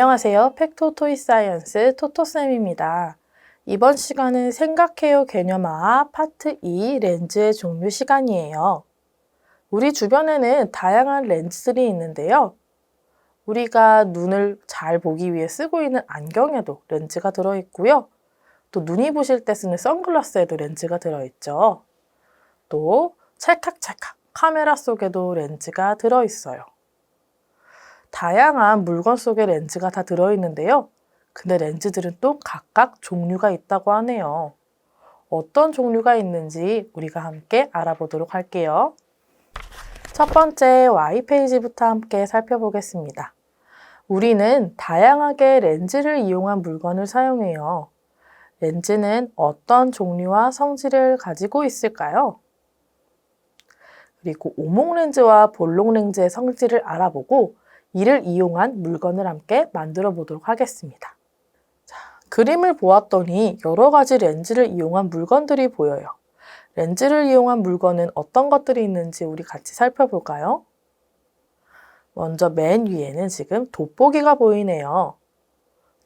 안녕하세요. 팩토 토이 사이언스 토토쌤입니다. 이번 시간은 생각해요 개념화 파트 2 렌즈의 종류 시간이에요. 우리 주변에는 다양한 렌즈들이 있는데요. 우리가 눈을 잘 보기 위해 쓰고 있는 안경에도 렌즈가 들어있고요. 또 눈이 부실 때 쓰는 선글라스에도 렌즈가 들어있죠. 또 찰칵찰칵 카메라 속에도 렌즈가 들어있어요. 다양한 물건 속에 렌즈가 다 들어있는데요. 근데 렌즈들은 또 각각 종류가 있다고 하네요. 어떤 종류가 있는지 우리가 함께 알아보도록 할게요. 첫 번째 Y페이지부터 함께 살펴보겠습니다. 우리는 다양하게 렌즈를 이용한 물건을 사용해요. 렌즈는 어떤 종류와 성질을 가지고 있을까요? 그리고 오목 렌즈와 볼록 렌즈의 성질을 알아보고 이를 이용한 물건을 함께 만들어 보도록 하겠습니다. 자, 그림을 보았더니 여러 가지 렌즈를 이용한 물건들이 보여요. 렌즈를 이용한 물건은 어떤 것들이 있는지 우리 같이 살펴볼까요? 먼저 맨 위에는 지금 돋보기가 보이네요.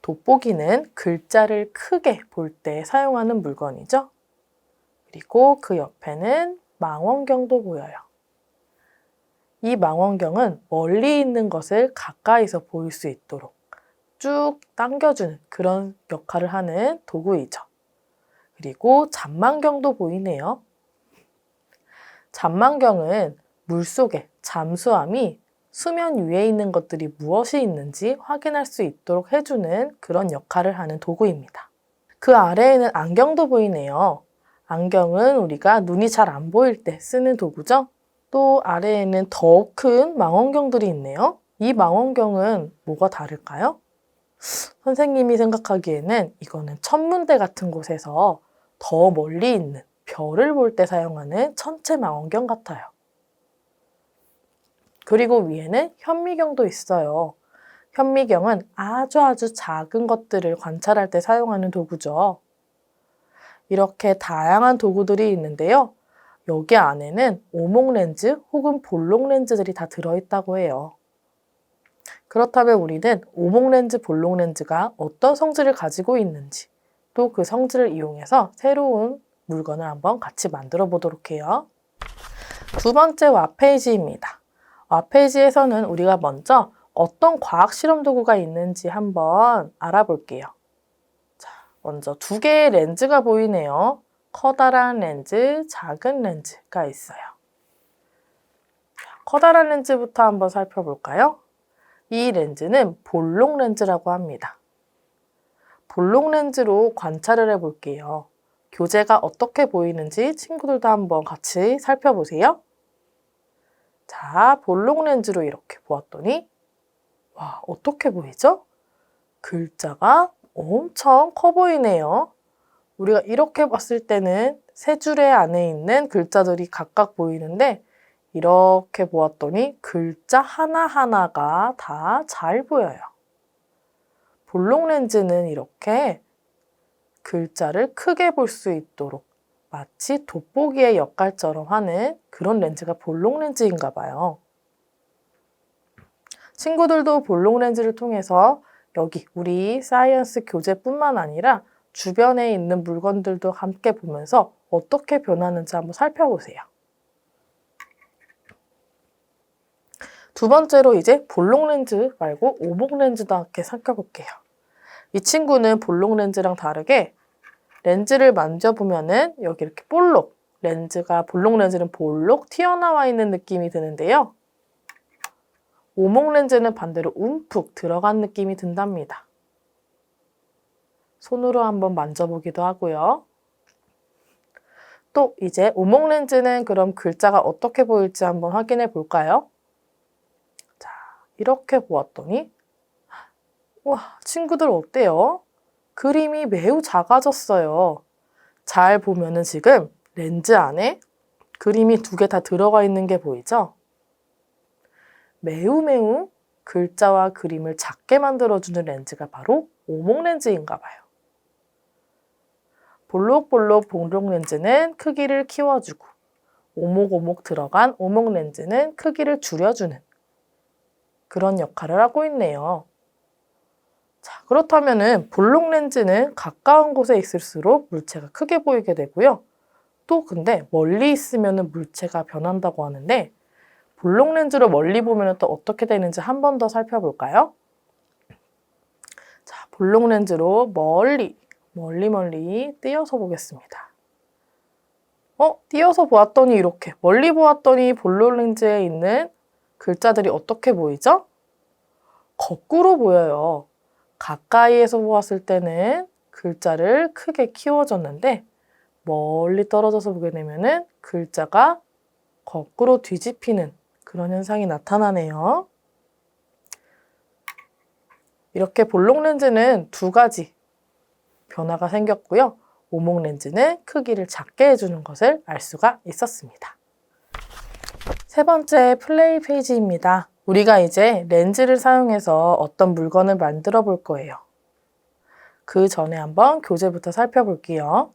돋보기는 글자를 크게 볼 때 사용하는 물건이죠. 그리고 그 옆에는 망원경도 보여요. 이 망원경은 멀리 있는 것을 가까이서 보일 수 있도록 쭉 당겨주는 그런 역할을 하는 도구이죠. 그리고 잠망경도 보이네요. 잠망경은 물속에 잠수함이 수면 위에 있는 것들이 무엇이 있는지 확인할 수 있도록 해주는 그런 역할을 하는 도구입니다. 그 아래에는 안경도 보이네요. 안경은 우리가 눈이 잘 안 보일 때 쓰는 도구죠. 또 아래에는 더 큰 망원경들이 있네요. 이 망원경은 뭐가 다를까요? 선생님이 생각하기에는 이거는 천문대 같은 곳에서 더 멀리 있는 별을 볼 때 사용하는 천체 망원경 같아요. 그리고 위에는 현미경도 있어요. 현미경은 아주 아주 작은 것들을 관찰할 때 사용하는 도구죠. 이렇게 다양한 도구들이 있는데요. 여기 안에는 오목 렌즈 혹은 볼록 렌즈들이 다 들어있다고 해요. 그렇다면 우리는 오목 렌즈, 볼록 렌즈가 어떤 성질을 가지고 있는지 또 그 성질을 이용해서 새로운 물건을 한번 같이 만들어 보도록 해요. 두 번째 와페이지입니다. 와페이지에서는 우리가 먼저 어떤 과학 실험 도구가 있는지 한번 알아볼게요. 자, 먼저 두 개의 렌즈가 보이네요. 커다란 렌즈, 작은 렌즈가 있어요. 커다란 렌즈부터 한번 살펴볼까요? 이 렌즈는 볼록 렌즈라고 합니다. 볼록 렌즈로 관찰을 해볼게요. 교재가 어떻게 보이는지 친구들도 한번 같이 살펴보세요. 자, 볼록 렌즈로 이렇게 보았더니 와, 어떻게 보이죠? 글자가 엄청 커 보이네요. 우리가 이렇게 봤을 때는 세 줄의 안에 있는 글자들이 각각 보이는데 이렇게 보았더니 글자 하나하나가 다 잘 보여요. 볼록 렌즈는 이렇게 글자를 크게 볼 수 있도록 마치 돋보기의 역할처럼 하는 그런 렌즈가 볼록 렌즈인가 봐요. 친구들도 볼록 렌즈를 통해서 여기 우리 사이언스 교재뿐만 아니라 주변에 있는 물건들도 함께 보면서 어떻게 변하는지 한번 살펴보세요. 두 번째로 이제 볼록 렌즈 말고 오목 렌즈도 함께 살펴볼게요. 이 친구는 볼록 렌즈랑 다르게 렌즈를 만져보면은 여기 이렇게 볼록 렌즈가 볼록 렌즈는 볼록 튀어나와 있는 느낌이 드는데요. 오목 렌즈는 반대로 움푹 들어간 느낌이 든답니다. 손으로 한번 만져보기도 하고요. 또 이제 오목 렌즈는 그럼 글자가 어떻게 보일지 한번 확인해 볼까요? 자, 이렇게 보았더니 와, 친구들 어때요? 그림이 매우 작아졌어요. 잘 보면은 지금 렌즈 안에 그림이 두 개 다 들어가 있는 게 보이죠? 매우 매우 글자와 그림을 작게 만들어주는 렌즈가 바로 오목 렌즈인가 봐요. 볼록볼록 볼록 렌즈는 크기를 키워주고 오목오목 들어간 오목 렌즈는 크기를 줄여주는 그런 역할을 하고 있네요. 자, 그렇다면은 볼록 렌즈는 가까운 곳에 있을수록 물체가 크게 보이게 되고요. 또 근데 멀리 있으면은 물체가 변한다고 하는데 볼록 렌즈로 멀리 보면 또 어떻게 되는지 한 번 더 살펴볼까요? 자, 볼록 렌즈로 멀리, 멀리 멀리 띄어서 보겠습니다. 어, 띄어서 보았더니 이렇게, 멀리 보았더니 볼록 렌즈에 있는 글자들이 어떻게 보이죠? 거꾸로 보여요. 가까이에서 보았을 때는 글자를 크게 키워줬는데 멀리 떨어져서 보게 되면은 글자가 거꾸로 뒤집히는 그런 현상이 나타나네요. 이렇게 볼록 렌즈는 두 가지 변화가 생겼고요. 오목 렌즈는 크기를 작게 해주는 것을 알 수가 있었습니다. 세 번째 플레이 페이지입니다. 우리가 이제 렌즈를 사용해서 어떤 물건을 만들어 볼 거예요. 그 전에 한번 교재부터 살펴볼게요.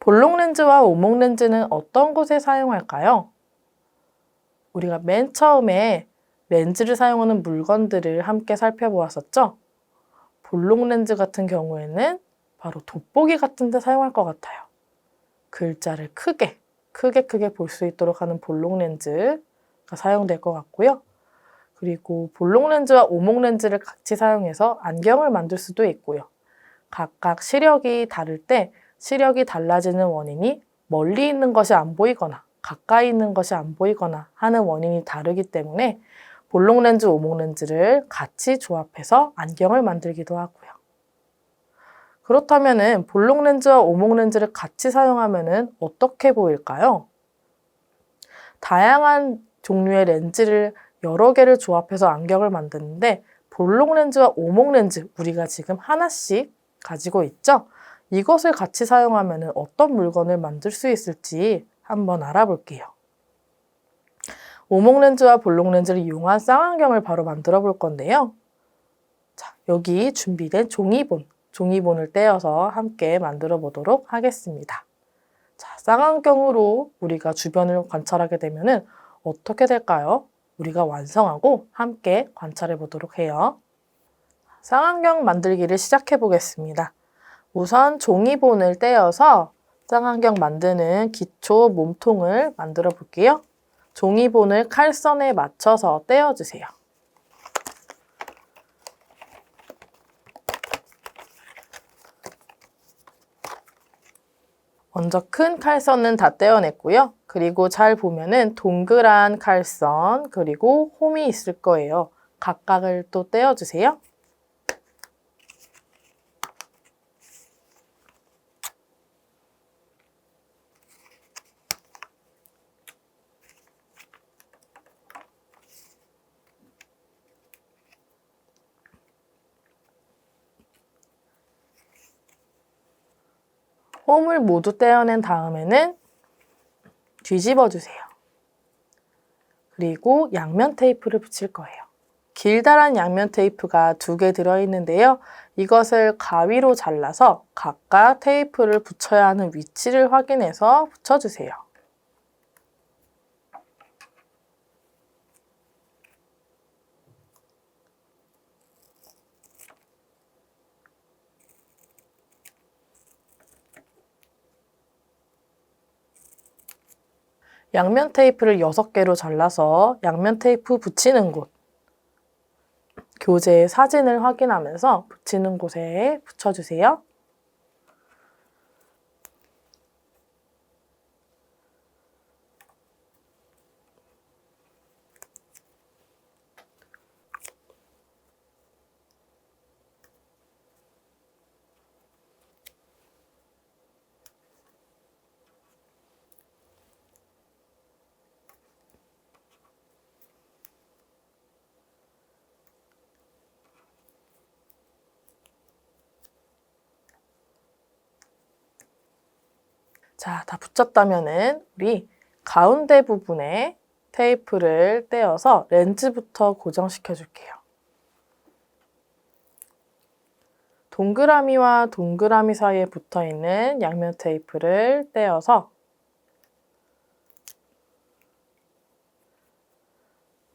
볼록 렌즈와 오목 렌즈는 어떤 곳에 사용할까요? 우리가 맨 처음에 렌즈를 사용하는 물건들을 함께 살펴보았었죠? 볼록 렌즈 같은 경우에는 바로 돋보기 같은 데 사용할 것 같아요. 글자를 크게, 크게 크게 볼 수 있도록 하는 볼록 렌즈가 사용될 것 같고요. 그리고 볼록 렌즈와 오목 렌즈를 같이 사용해서 안경을 만들 수도 있고요. 각각 시력이 다를 때 시력이 달라지는 원인이 멀리 있는 것이 안 보이거나 가까이 있는 것이 안 보이거나 하는 원인이 다르기 때문에 볼록 렌즈, 오목 렌즈를 같이 조합해서 안경을 만들기도 하고요. 그렇다면은 볼록 렌즈와 오목 렌즈를 같이 사용하면은 어떻게 보일까요? 다양한 종류의 렌즈를 여러 개를 조합해서 안경을 만드는데 볼록 렌즈와 오목 렌즈 우리가 지금 하나씩 가지고 있죠? 이것을 같이 사용하면 어떤 물건을 만들 수 있을지 한번 알아볼게요. 오목 렌즈와 볼록 렌즈를 이용한 쌍안경을 바로 만들어 볼 건데요. 자, 여기 준비된 종이본, 종이본을 떼어서 함께 만들어 보도록 하겠습니다. 자, 쌍안경으로 우리가 주변을 관찰하게 되면 어떻게 될까요? 우리가 완성하고 함께 관찰해 보도록 해요. 쌍안경 만들기를 시작해 보겠습니다. 우선 종이본을 떼어서 쌍안경 만드는 기초 몸통을 만들어 볼게요. 종이본을 칼선에 맞춰서 떼어주세요. 먼저 큰 칼선은 다 떼어냈고요. 그리고 잘 보면은 동그란 칼선 그리고 홈이 있을 거예요. 각각을 또 떼어주세요. 홈을 모두 떼어낸 다음에는 뒤집어 주세요. 그리고 양면 테이프를 붙일 거예요. 길다란 양면 테이프가 두 개 들어있는데요. 이것을 가위로 잘라서 각각 테이프를 붙여야 하는 위치를 확인해서 붙여주세요. 양면 테이프를 6개로 잘라서 양면 테이프 붙이는 곳, 교재의 사진을 확인하면서 붙이는 곳에 붙여주세요. 자, 다 붙였다면은 우리 가운데 부분에 테이프를 떼어서 렌즈부터 고정시켜 줄게요. 동그라미와 동그라미 사이에 붙어 있는 양면 테이프를 떼어서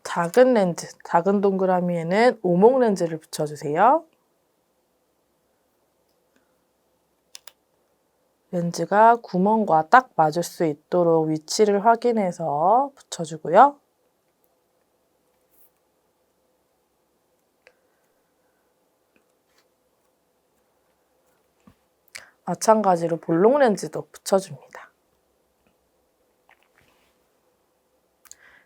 작은 렌즈, 작은 동그라미에는 오목 렌즈를 붙여주세요. 렌즈가 구멍과 딱 맞을 수 있도록 위치를 확인해서 붙여주고요. 마찬가지로 볼록 렌즈도 붙여줍니다.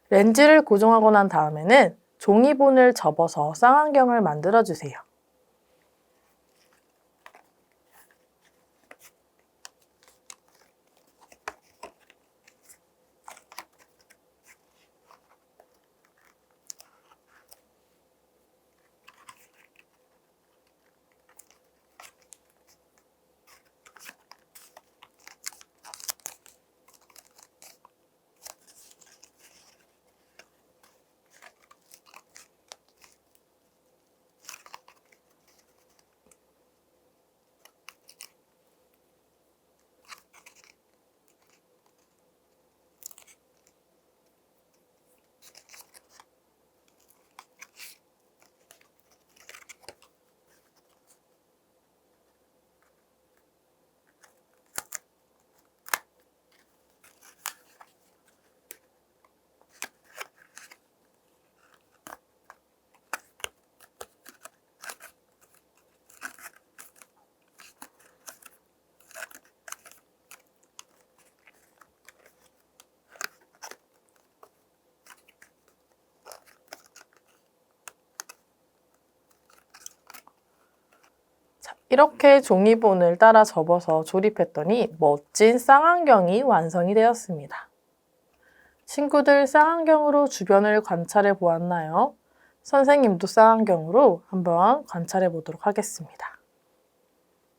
렌즈를 고정하고 난 다음에는 종이본을 접어서 쌍안경을 만들어 주세요. 이렇게 종이본을 따라 접어서 조립했더니 멋진 쌍안경이 완성이 되었습니다. 친구들 쌍안경으로 주변을 관찰해 보았나요? 선생님도 쌍안경으로 한번 관찰해 보도록 하겠습니다.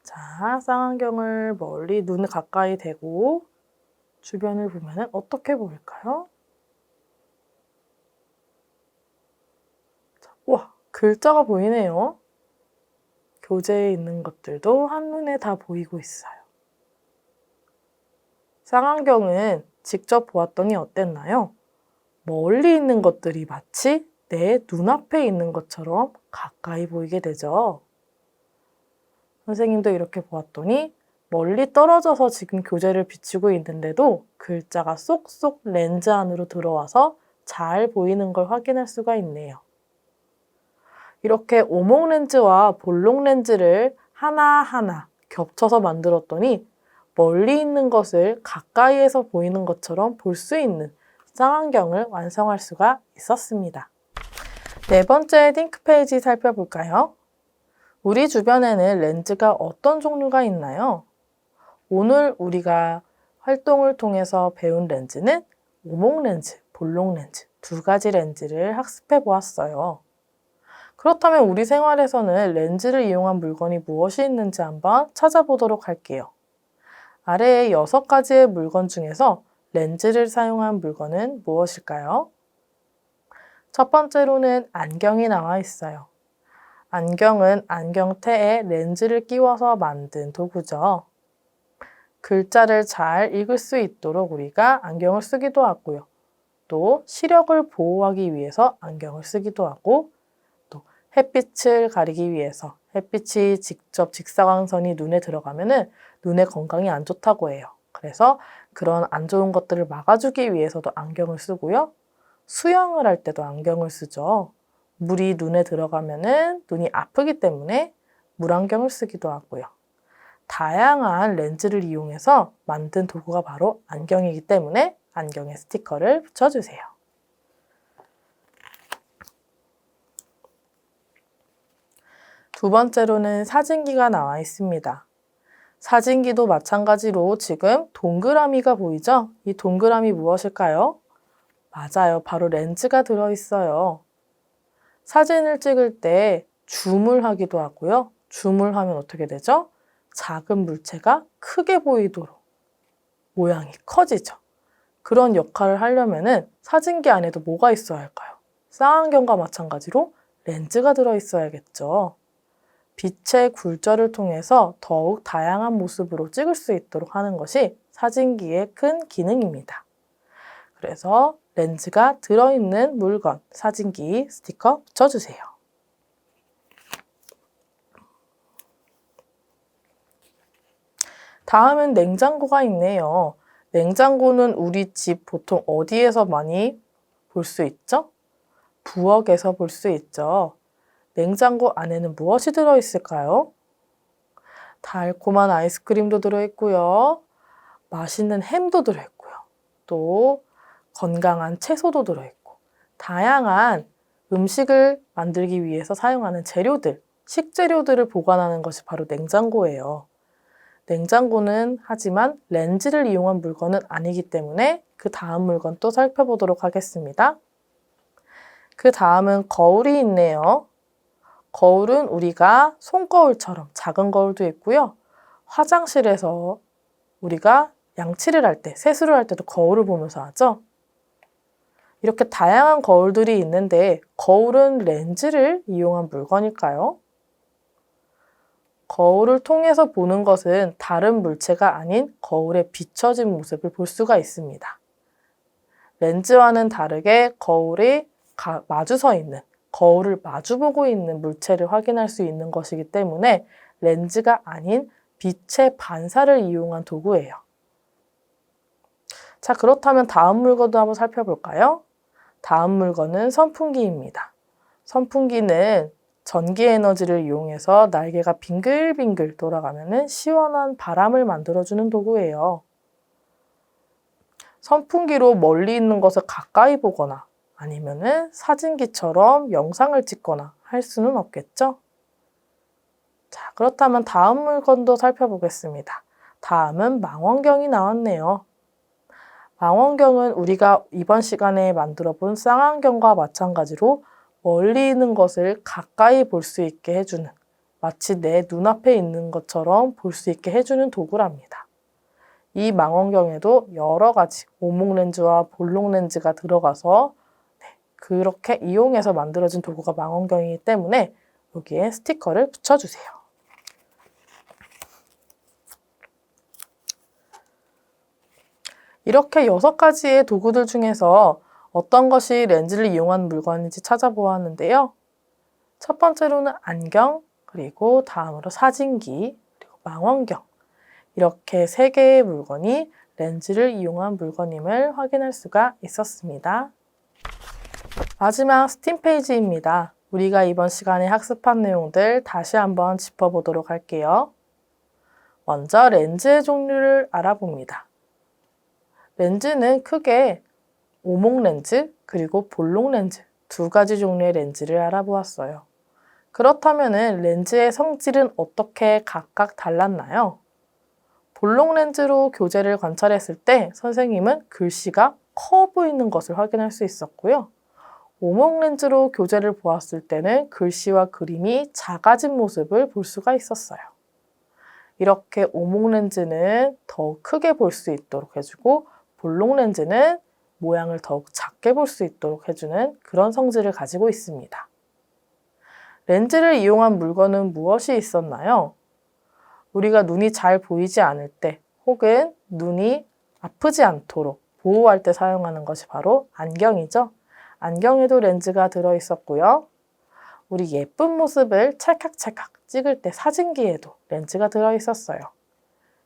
자, 쌍안경을 멀리 눈 가까이 대고 주변을 보면 어떻게 보일까요? 자, 와, 글자가 보이네요. 교재에 있는 것들도 한눈에 다 보이고 있어요. 쌍안경은 직접 보았더니 어땠나요? 멀리 있는 것들이 마치 내 눈앞에 있는 것처럼 가까이 보이게 되죠. 선생님도 이렇게 보았더니 멀리 떨어져서 지금 교재를 비추고 있는데도 글자가 쏙쏙 렌즈 안으로 들어와서 잘 보이는 걸 확인할 수가 있네요. 이렇게 오목 렌즈와 볼록 렌즈를 하나하나 겹쳐서 만들었더니 멀리 있는 것을 가까이에서 보이는 것처럼 볼 수 있는 쌍안경을 완성할 수가 있었습니다. 네 번째 띵크 페이지 살펴볼까요? 우리 주변에는 렌즈가 어떤 종류가 있나요? 오늘 우리가 활동을 통해서 배운 렌즈는 오목 렌즈, 볼록 렌즈 두 가지 렌즈를 학습해 보았어요. 그렇다면 우리 생활에서는 렌즈를 이용한 물건이 무엇이 있는지 한번 찾아보도록 할게요. 아래의 여섯 가지의 물건 중에서 렌즈를 사용한 물건은 무엇일까요? 첫 번째로는 안경이 나와 있어요. 안경은 안경테에 렌즈를 끼워서 만든 도구죠. 글자를 잘 읽을 수 있도록 우리가 안경을 쓰기도 하고요. 또 시력을 보호하기 위해서 안경을 쓰기도 하고 햇빛을 가리기 위해서 햇빛이 직접 직사광선이 눈에 들어가면은 눈의 건강이 안 좋다고 해요. 그래서 그런 안 좋은 것들을 막아주기 위해서도 안경을 쓰고요. 수영을 할 때도 안경을 쓰죠. 물이 눈에 들어가면은 눈이 아프기 때문에 물안경을 쓰기도 하고요. 다양한 렌즈를 이용해서 만든 도구가 바로 안경이기 때문에 안경에 스티커를 붙여주세요. 두 번째로는 사진기가 나와 있습니다. 사진기도 마찬가지로 지금 동그라미가 보이죠? 이 동그라미 무엇일까요? 맞아요. 바로 렌즈가 들어있어요. 사진을 찍을 때 줌을 하기도 하고요. 줌을 하면 어떻게 되죠? 작은 물체가 크게 보이도록 모양이 커지죠. 그런 역할을 하려면은 사진기 안에도 뭐가 있어야 할까요? 쌍안경과 마찬가지로 렌즈가 들어있어야겠죠. 빛의 굴절을 통해서 더욱 다양한 모습으로 찍을 수 있도록 하는 것이 사진기의 큰 기능입니다. 그래서 렌즈가 들어있는 물건, 사진기 스티커 붙여주세요. 다음은 냉장고가 있네요. 냉장고는 우리 집 보통 어디에서 많이 볼 수 있죠? 부엌에서 볼 수 있죠. 냉장고 안에는 무엇이 들어있을까요? 달콤한 아이스크림도 들어있고요. 맛있는 햄도 들어있고요. 또 건강한 채소도 들어있고 다양한 음식을 만들기 위해서 사용하는 재료들, 식재료들을 보관하는 것이 바로 냉장고예요. 냉장고는 하지만 렌즈를 이용한 물건은 아니기 때문에 그 다음 물건 또 살펴보도록 하겠습니다. 그 다음은 거울이 있네요. 거울은 우리가 손거울처럼 작은 거울도 있고요. 화장실에서 우리가 양치를 할 때, 세수를 할 때도 거울을 보면서 하죠. 이렇게 다양한 거울들이 있는데 거울은 렌즈를 이용한 물건일까요? 거울을 통해서 보는 것은 다른 물체가 아닌 거울에 비춰진 모습을 볼 수가 있습니다. 렌즈와는 다르게 거울이 마주 서 있는, 거울을 마주보고 있는 물체를 확인할 수 있는 것이기 때문에 렌즈가 아닌 빛의 반사를 이용한 도구예요. 자, 그렇다면 다음 물건도 한번 살펴볼까요? 다음 물건은 선풍기입니다. 선풍기는 전기 에너지를 이용해서 날개가 빙글빙글 돌아가면 시원한 바람을 만들어주는 도구예요. 선풍기로 멀리 있는 것을 가까이 보거나 아니면은 사진기처럼 영상을 찍거나 할 수는 없겠죠? 자, 그렇다면 다음 물건도 살펴보겠습니다. 다음은 망원경이 나왔네요. 망원경은 우리가 이번 시간에 만들어 본 쌍안경과 마찬가지로 멀리 있는 것을 가까이 볼 수 있게 해주는 마치 내 눈앞에 있는 것처럼 볼 수 있게 해주는 도구랍니다. 이 망원경에도 여러 가지 오목 렌즈와 볼록 렌즈가 들어가서 네, 그렇게 이용해서 만들어진 도구가 망원경이기 때문에 여기에 스티커를 붙여주세요. 이렇게 여섯 가지의 도구들 중에서 어떤 것이 렌즈를 이용한 물건인지 찾아보았는데요. 첫 번째로는 안경, 그리고 다음으로 사진기, 그리고 망원경. 이렇게 세 개의 물건이 렌즈를 이용한 물건임을 확인할 수가 있었습니다. 마지막 스팀 페이지입니다. 우리가 이번 시간에 학습한 내용들 다시 한번 짚어보도록 할게요. 먼저 렌즈의 종류를 알아봅니다. 렌즈는 크게 오목 렌즈 그리고 볼록 렌즈 두 가지 종류의 렌즈를 알아보았어요. 그렇다면 렌즈의 성질은 어떻게 각각 달랐나요? 볼록 렌즈로 교재를 관찰했을 때 선생님은 글씨가 커 보이는 것을 확인할 수 있었고요. 오목 렌즈로 교재를 보았을 때는 글씨와 그림이 작아진 모습을 볼 수가 있었어요. 이렇게 오목 렌즈는 더 크게 볼 수 있도록 해주고 볼록 렌즈는 모양을 더욱 작게 볼 수 있도록 해주는 그런 성질을 가지고 있습니다. 렌즈를 이용한 물건은 무엇이 있었나요? 우리가 눈이 잘 보이지 않을 때 혹은 눈이 아프지 않도록 보호할 때 사용하는 것이 바로 안경이죠. 안경에도 렌즈가 들어 있었고요. 우리 예쁜 모습을 찰칵찰칵 찍을 때 사진기에도 렌즈가 들어 있었어요.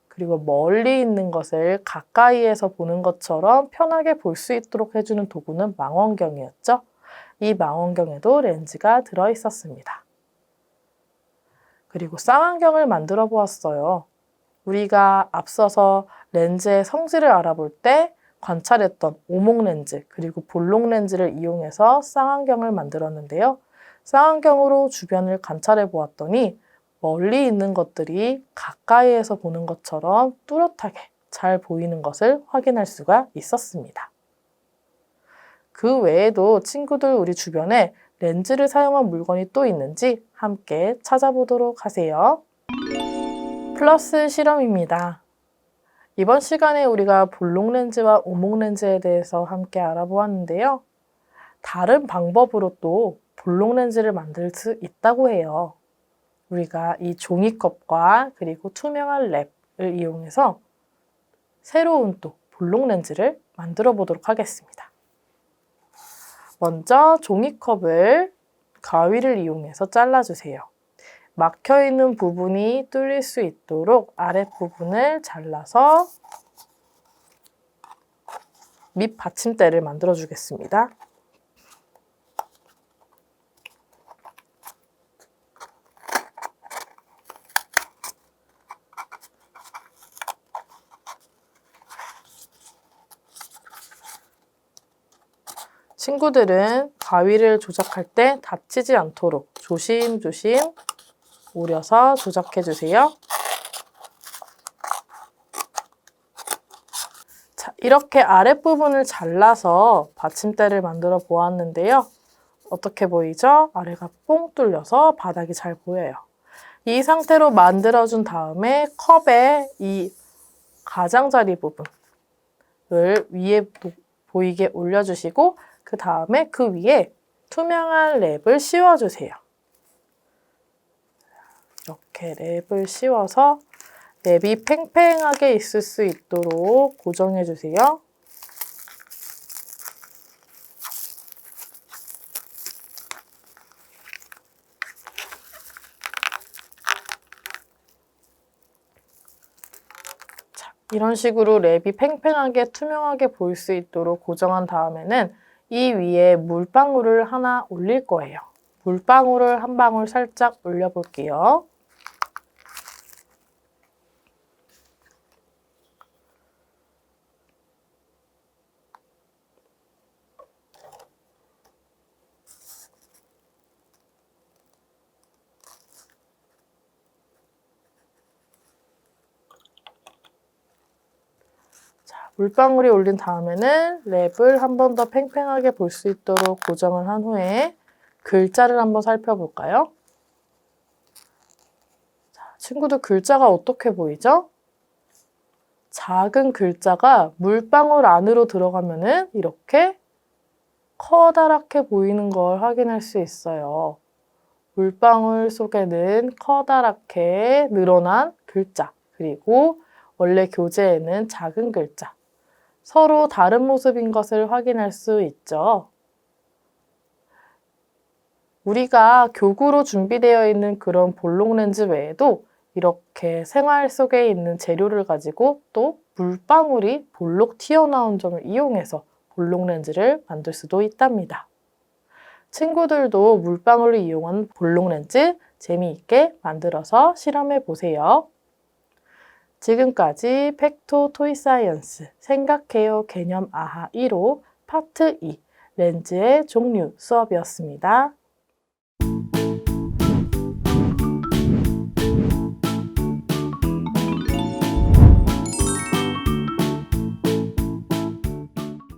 그리고 멀리 있는 것을 가까이에서 보는 것처럼 편하게 볼 수 있도록 해주는 도구는 망원경이었죠. 이 망원경에도 렌즈가 들어 있었습니다. 그리고 쌍안경을 만들어 보았어요. 우리가 앞서서 렌즈의 성질을 알아볼 때 관찰했던 오목 렌즈 그리고 볼록 렌즈를 이용해서 쌍안경을 만들었는데요. 쌍안경으로 주변을 관찰해 보았더니 멀리 있는 것들이 가까이에서 보는 것처럼 뚜렷하게 잘 보이는 것을 확인할 수가 있었습니다. 그 외에도 친구들 우리 주변에 렌즈를 사용한 물건이 또 있는지 함께 찾아보도록 하세요. 플러스 실험입니다. 이번 시간에 우리가 볼록 렌즈와 오목 렌즈에 대해서 함께 알아보았는데요. 다른 방법으로 또 볼록 렌즈를 만들 수 있다고 해요. 우리가 이 종이컵과 그리고 투명한 랩을 이용해서 새로운 또 볼록 렌즈를 만들어 보도록 하겠습니다. 먼저 종이컵을 가위를 이용해서 잘라주세요. 막혀 있는 부분이 뚫릴 수 있도록 아랫부분을 잘라서 밑 받침대를 만들어 주겠습니다. 친구들은 가위를 조작할 때 다치지 않도록 조심조심 오려서 조작해 주세요. 자, 이렇게 아랫부분을 잘라서 받침대를 만들어 보았는데요. 어떻게 보이죠? 아래가 뽕 뚫려서 바닥이 잘 보여요. 이 상태로 만들어준 다음에 컵의 이 가장자리 부분을 위에 보- 보이게 올려주시고 그 다음에 그 위에 투명한 랩을 씌워주세요. 이렇게 랩을 씌워서 랩이 팽팽하게 있을 수 있도록 고정해 주세요. 자, 이런 식으로 랩이 팽팽하게 투명하게 보일 수 있도록 고정한 다음에는 이 위에 물방울을 하나 올릴 거예요. 물방울을 한 방울 살짝 올려볼게요. 물방울이 올린 다음에는 랩을 한 번 더 팽팽하게 볼 수 있도록 고정을 한 후에 글자를 한번 살펴볼까요? 자, 친구들 글자가 어떻게 보이죠? 작은 글자가 물방울 안으로 들어가면은 이렇게 커다랗게 보이는 걸 확인할 수 있어요. 물방울 속에는 커다랗게 늘어난 글자, 그리고 원래 교재에는 작은 글자, 서로 다른 모습인 것을 확인할 수 있죠. 우리가 교구로 준비되어 있는 그런 볼록 렌즈 외에도 이렇게 생활 속에 있는 재료를 가지고 또 물방울이 볼록 튀어나온 점을 이용해서 볼록 렌즈를 만들 수도 있답니다. 친구들도 물방울을 이용한 볼록 렌즈 재미있게 만들어서 실험해 보세요. 지금까지 팩토 토이 사이언스 생각해요 개념 아하 1호 파트 2 렌즈의 종류 수업이었습니다.